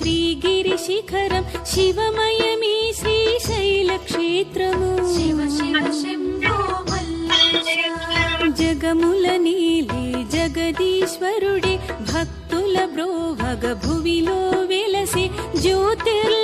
శ్రీగిరిశిఖరం శివమయమీ శ్రీశైలక్షేత్రము జగముల నీలే జగదీశ్వరుడే భక్తుల బ్రోవగ భువిలో వెలసి జ్యోతిర్లింగముగా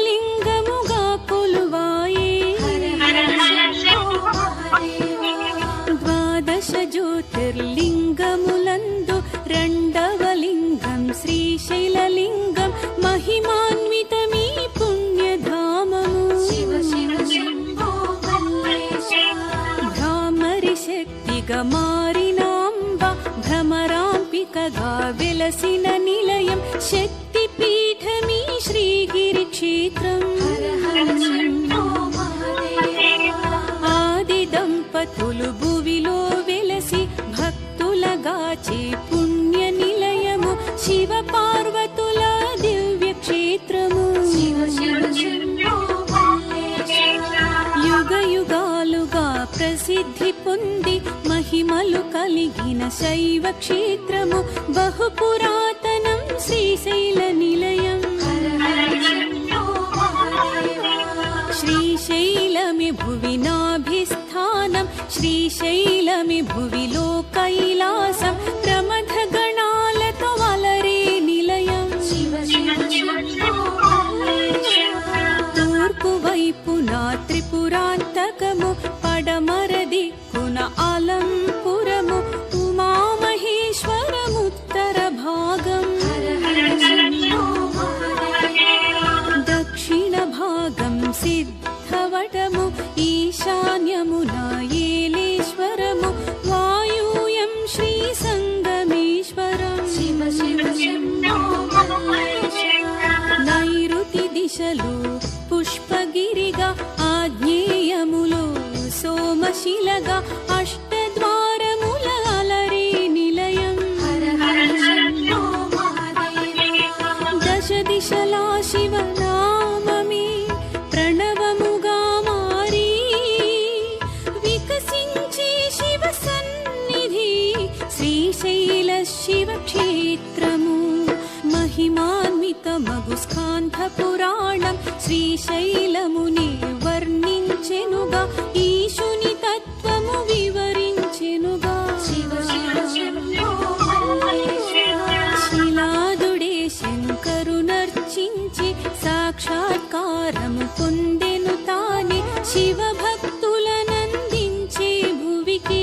ప్రసిద్ధి పొంది మహిమలు కలిగిన శైవ క్షేత్రము బహు పురాతనం శ్రీశైల నిలయం. శ్రీశైలమి భువి నాభిస్థానం శ్రీశైలమి భువి లోకైలాసం ప్రమథ గణాలతో వలరే నిలయం. తూర్పు వైపున త్రిపురాంతకము పడమర దిక్కున అలంపురము ఉమామహేశ్వరముత్తర భాగం. దక్షిణ భాగం సిద్ధవటము ఈశాన్యమున ఏలేశ్వరము వాయూయం శ్రీ సంగమేశ్వరం. శివ శివ నైరుతి దిశలు పుష్పగిరిగా శిలగా అష్టద్వారముల అలరి నిలయం. దశ దిశలా శివనామమే ప్రణవముగా మారి వికసించే శివ సన్నిధి శ్రీశైల శివ మహిమాన్విత పురాణం శ్రీశైలముని సాక్షాత్కారము పొందెను తాని శివ భక్తులనందించే భువికి.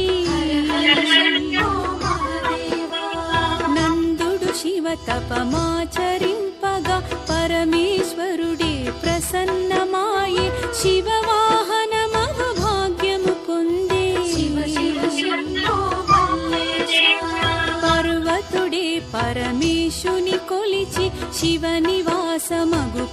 నందుడు శివ తపమాచరింపగా పరమేశ్వరుడే ప్రసన్నమాయే శివ భాగ్యము పొందే. పర్వతుడే పరమేశుని కొలిచి శివ నివాసమగు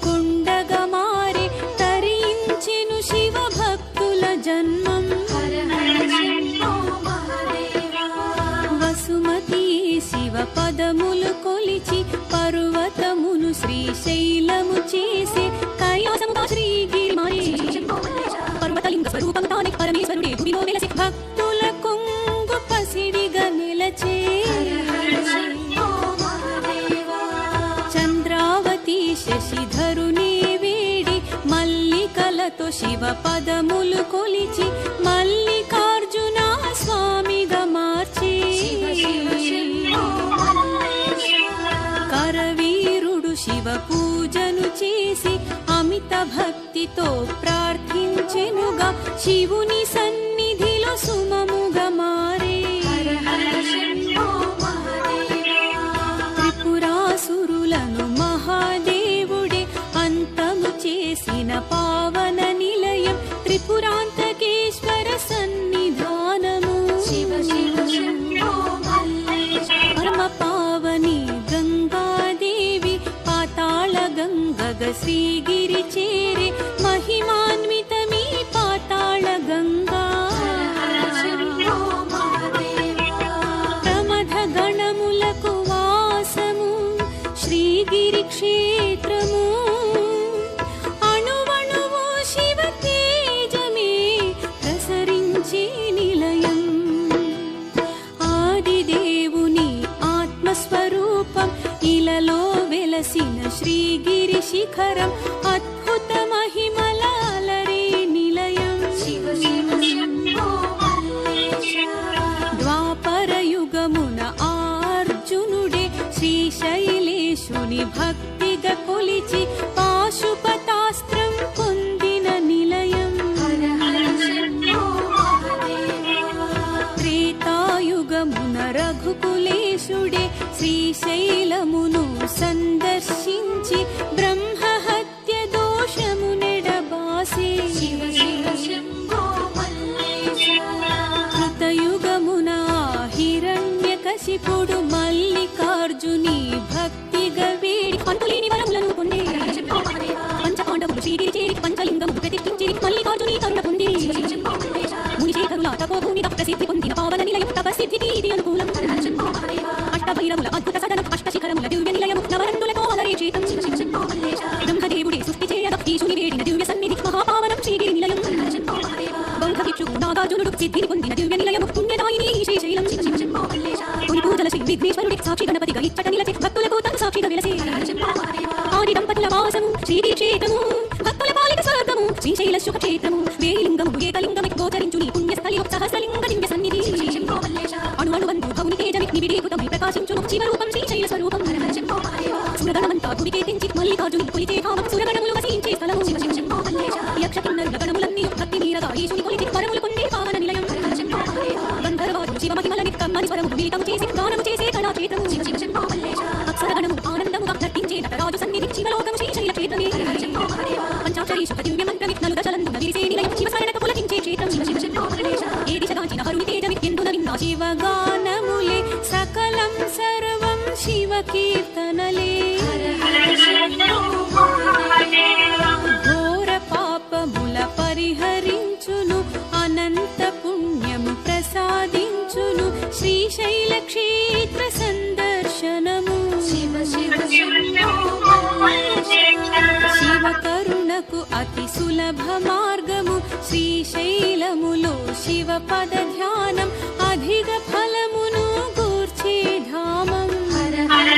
శశిధరుని వేడి మల్లికలతో శివ పదములు కొలిచి మల్లికార్జున స్వామిగా మార్చి. కరవీరుడు శివ పూజను చేసి అమిత భక్తితో ప్రార్థించెనుగా శివుని సన్నిధిలో సుమముగా మారే. పాతాళ గంగగ శ్రీగిరి చేరే మహిమాన్వితమీ పాతాళ గంగా. ప్రమథ శిఖరం అద్భుత మహిమలాలరే నిలయం. ద్వాపరయుగమున ఆర్జునుడే శ్రీశైలేశుని భక్తిగా కొలిచి సాక్షి గణపతిగా ఇచ్చట నిలచి. భక్తులకు తన సాక్షిగా వెలసే. ఆది దంపతుల వాసము శ్రీగిరి క్షేత్రము భక్తుల పాలిక స్వర్గము శ్రీశైల శుభ క్షేత్రము వేలింగము ఏకలింగమి గోచరించు నీ పుణ్యస్థలి సహస్రలింగ దివ్య సన్నిధి. అణు అణువంతు భౌని తేజ నివిడీకృతమై ప్రకాశించును. శివరూపం శ్రీశైల స్వరూపం. సురగణమంతా గుడికే తెంచి మల్లికార్జుని కొలిచే భావం సురగణములు వసించే స్థలము. యక్ష కిన్నరుల గణములన్నీ నటరాజు శ్రీశైల క్షేత్రమే పంచాక్షరీ శుభ నిలయం పులకించే క్షేత్రం. ఏ హరుని శివగానములే సకలం సర్వం శివ కీర్తనలే. ఘోర పాపముల పరిహరించును. అనంత పుణ్యము ప్రసాదించును. శ్రీశైల క్షేత్ర సంద కరుణకు అతి సులభ మార్గము. శ్రీశైలములో శివ పద ధ్యానం అధిక ఫలమును గూర్చే ధామం. హర హర